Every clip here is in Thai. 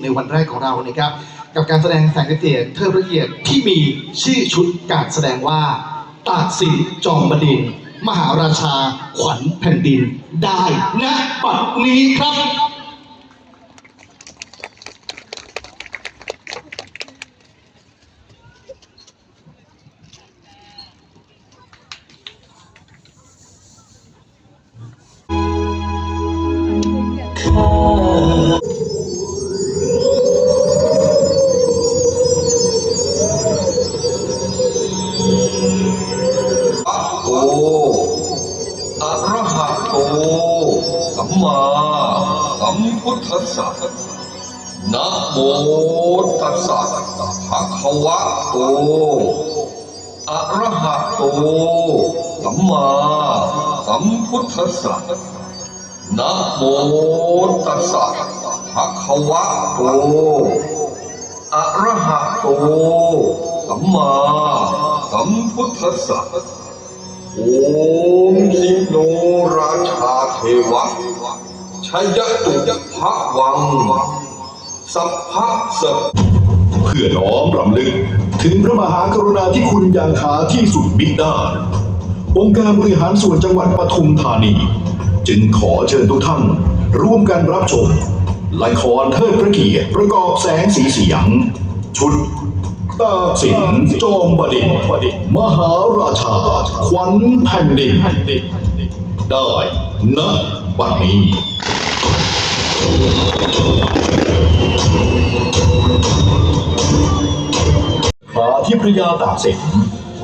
ในวันแรกของเรานะครับ กับการแสดงแสงเตียเทิดพระเกียรติที่มีชื่อชุดการแสดงว่า ตากสินจอมบดิน มหาราชาขวัญแผ่นดินได้ณปัดนี้ครับ สัมพุทธัสสะนะโมตัสสะภะคะวะโต อะระหะโต สัมมาสัมพุทธัสสะนะโมตัสสะภะคะวะโต อะระหะโต สัมมาสัมพุทธัสสะโอมสิโนราชาเทวะ ชยตุภะวัง สัพพะสัพเพื่อน้อมรำลึก ถึงพระมหากรุณาธิคุณอย่างหาที่สุดมิได้องค์การบริหารส่วนจังหวัดปทุมธานี จึงขอเชิญทุกท่าน ร่วมกันรับชมละครเทิดพระเกียรติประกอบแสงสีเสียง ชุดตาสินจอมบดินมหาราชา ขวัญแผ่นดินได้ณ บัดนี้มาที่พระยาตากสิน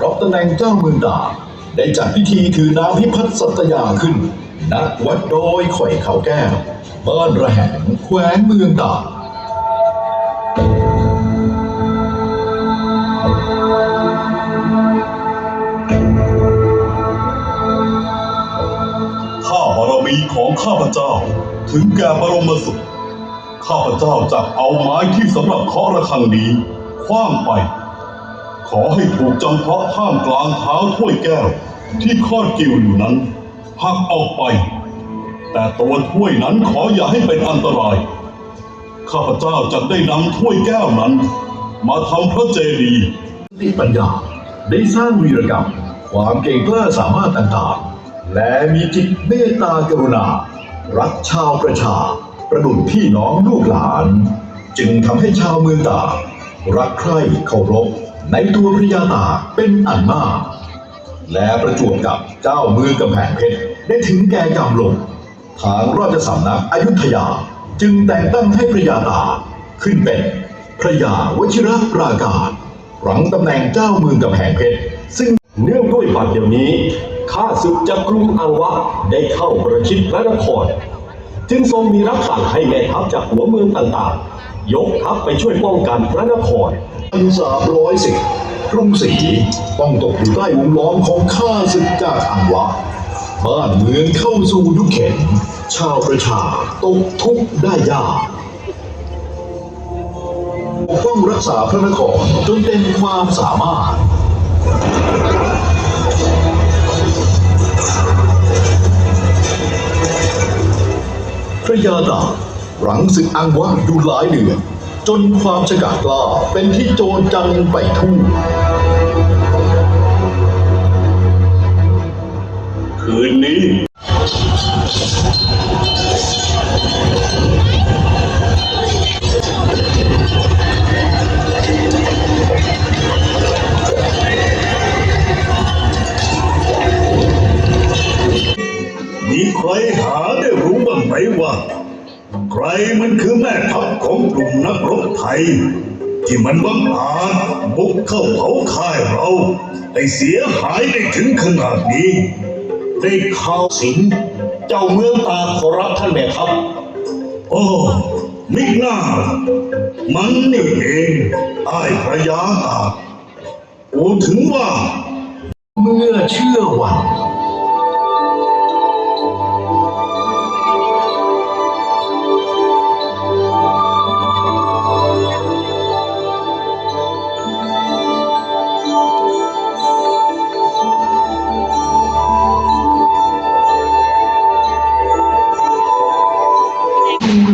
รับตำแหน่งเจ้าเมืองตากได้จัดพิธีถือน้ำพิพัฒน์สัตยาขึ้น นักวัดโดยข่อยเขาแก้วบ้านระแหงแขวงเมืองตาก รมีของข้าพเจ้า ถึงแก่บรมสุข ข้าพเจ้าจะเอาไม้ที่สำหรับเคาะระฆังนี้คว้างไป ขอให้ถูกจำเพาะท่ามกลางเท้าถ้วยแก้ว ที่คลอดกิ่วอยู่นั้นหักออกไป แต่ตัวถ้วยนั้นขออย่าให้เป็นอันตราย ข้าพเจ้าจะได้นำถ้วยแก้วนั้น มาทำพระเจดีย์ติปัญญาได้สร้างวีรกรรม ความเก่งกล้าสามารถต่างๆ และมีจิตเมตตากรุณา รักชาวประชา ประดุจพี่น้องลูกหลาน จึงทำให้ชาวเมืองตากรักใคร่เคารพในตัวพระยาตาเป็นอันมาก และประจวบกับเจ้าเมืองกำแพงเพชรได้ถึงแก่กรรมลง ทางราชสำนักอยุธยาจึงแต่งตั้งให้พระยาตาขึ้นเป็นพระยาวชิรปราการหลังตำแหน่งเจ้าเมืองกำแพงเพชรซึ่งเนื่องด้วยบัดเดี๋ยวนี้ ข้าศึกจากกรุงอังวะได้เข้าประชิดพระนคร จึงทรงมีรับสั่งให้แม่ทัพจากหัวเมืองต่างๆ ยกทัพไปช่วยป้องกันพระนครพันสามร้อยสิบกรุงศรีต้องตกอยู่ใต้วงล้อมของข้าศึกจากอังวะ บ้านเมืองเข้าสู่ยุคเข็นชาวประชาตกทุกข์ได้ยากปกป้องรักษาพระนครจนเต็มความสามารถ ระยาดาหลังศึกอังวะอยู่หลายเดือน จนความชกาดกล้าเป็นที่โจรจันไปทั่ว มันคือแม่ทัพของกลุ่มนักรบไทย ที่มันบังอาจบุกเข้าเผาค่ายเราให้เสียหายได้ถึงขนาดนี้ ได้ข่าวสินเจ้าเมืองตาขอรับท่านแม่ทัพโอ้มิกหน้า มันนี่เองใต้พระยาตากกูถึงว่า เมื่อเชื่อวัน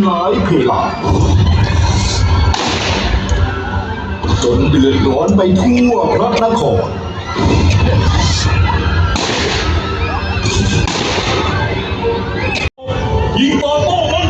หลายเพลาจนเดือดร้อนไปทั่วพระนครยิงต่อโต้มัน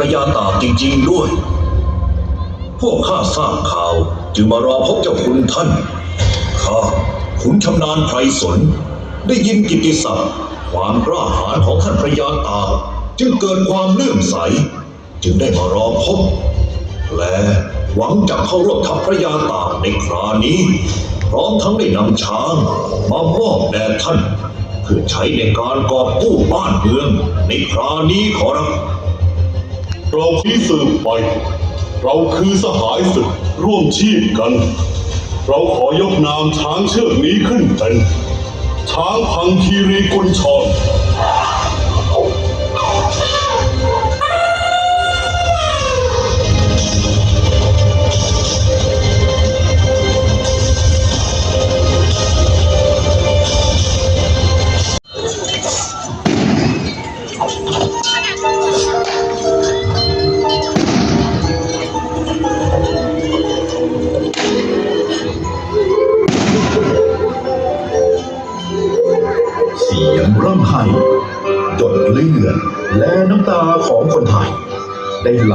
ระยาตากจริง ๆด้วย พวกข้าทราบข่าวจึงมารอพบเจ้าคุณท่าน ข้าขุนชำนาญไพรสน ได้ยินกิติศัพท์ ความกล้าหาญของท่านพระยาตากจึงเกิดความเลื่อมใส จึงได้มารอพบ และหวังจะเข้าร่วมทัพพระยาตากในครานี้ พร้อมทั้งได้นำช้างมามอบแด่ท่าน เพื่อใช้ในการกอบกู้บ้านเมืองในครานี้ขอรับ เราที่สืบไป เราคือสหายศึกร่วมชีพกัน เราขอยกนามช้างเชือกนี้ขึ้นเป็นช้างพังคีรีกุญชร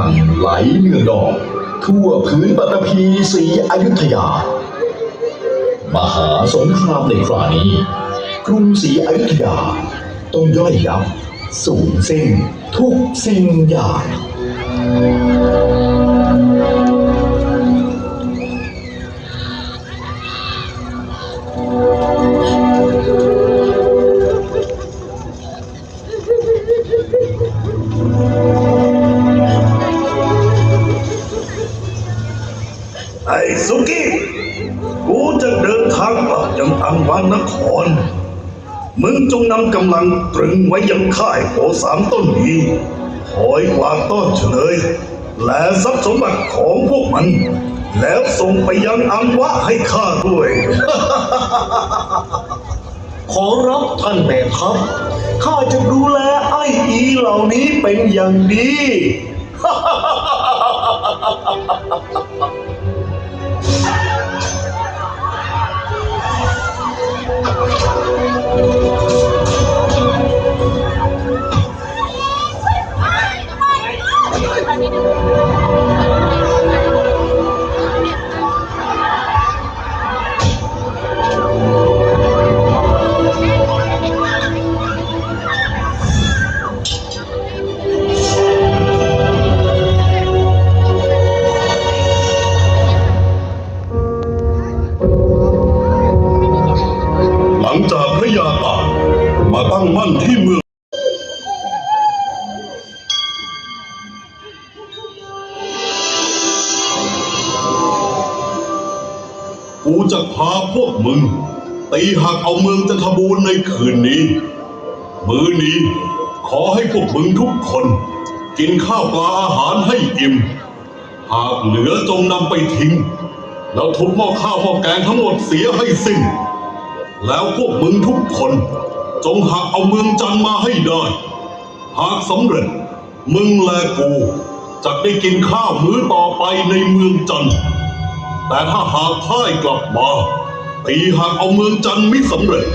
ไหลั่งไหลเนือดอกทั่วพื้นปฐพีศรีอยุธยา มหาสงครามในครานี้ กรุงศรีอยุธยา ต้องย่อยยับ สูญสิ้นทุกสิ่งอย่าง สุกี้ กูจะเดินทางกลับยังอังวานนคร มึงจงนำกำลังตรึงไว้ยังค่ายโหสามต้นนี้คอยวาดต้อนเฉลย และทรัพย์สมบัติของพวกมัน แล้วส่งไปยังอังวะให้ข้าด้วย ขอรับท่านแม่ทัพข้าจะดูแลไอ้อีเหล่านี้เป็นอย่างดีหลั กูจะพาพวกมึงตีหักเอาเมืองจันทบูรณ์ในคืนนี้ มื้อนี้ขอให้พวกมึงทุกคน กินข้าวปลาอาหารให้อิ่ม หากเหลือจงนำไปทิ้ง แล้วทุบหม้อข้าวหม้อแกงทั้งหมดเสียให้สิ้น แล้วพวกมึงทุกคน จงหักเอาเมืองจันมาให้ได้ หากสำเร็จ มึงและกูจะได้กินข้าวมื้อต่อไปในเมืองจันทร์ แต่ถ้าหากพ่ายกลับมาตีหักเอาเมืองจันไม่สำเร็จ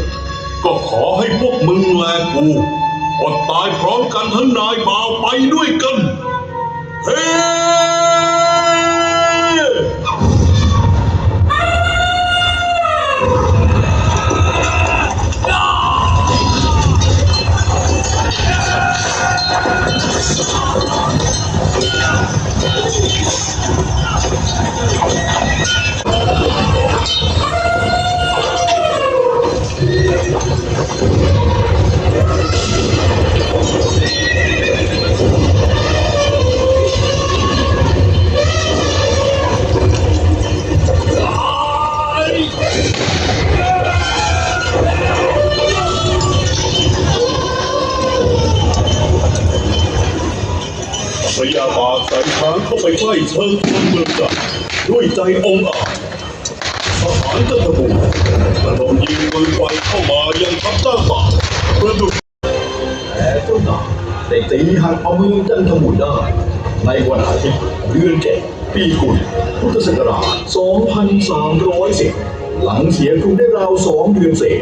ก็ขอให้พวกมึงและกูอดตายพร้อมกันทั้งนายบ่าวไปด้วยกัน เฮ้ พยาบาลแสงทางเข้าไปใกล้เชิงคนเมืองใหญ่ ด้วยใจองอาจทหารจันทบูรณ์ระดมยิงปืนไฟเข้ามายังทัพจ้าป่าประดุจแต่เจ้าหนาได้ตีหักเอาเมืองจันทบุรีได้ในวันอาทิตย์เดือนเจ็ดปีกุลพุทธศักราช 2310 หลังเสียกรุงได้ราวสองเดือนเศษ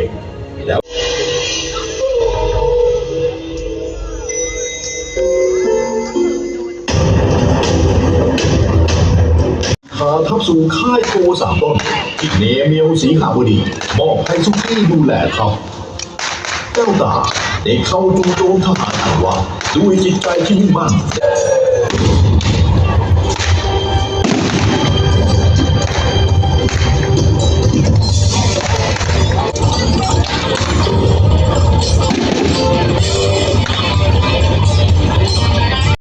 สู่ค่ายโกสามต้นที่เนเมียวสีขาวดีมอบให้ซุกี้ดูแลครับเจ้าตาได้เข้าจู่โจมทหารอันว่าด้วยจิตใจที่มุ่งมั่น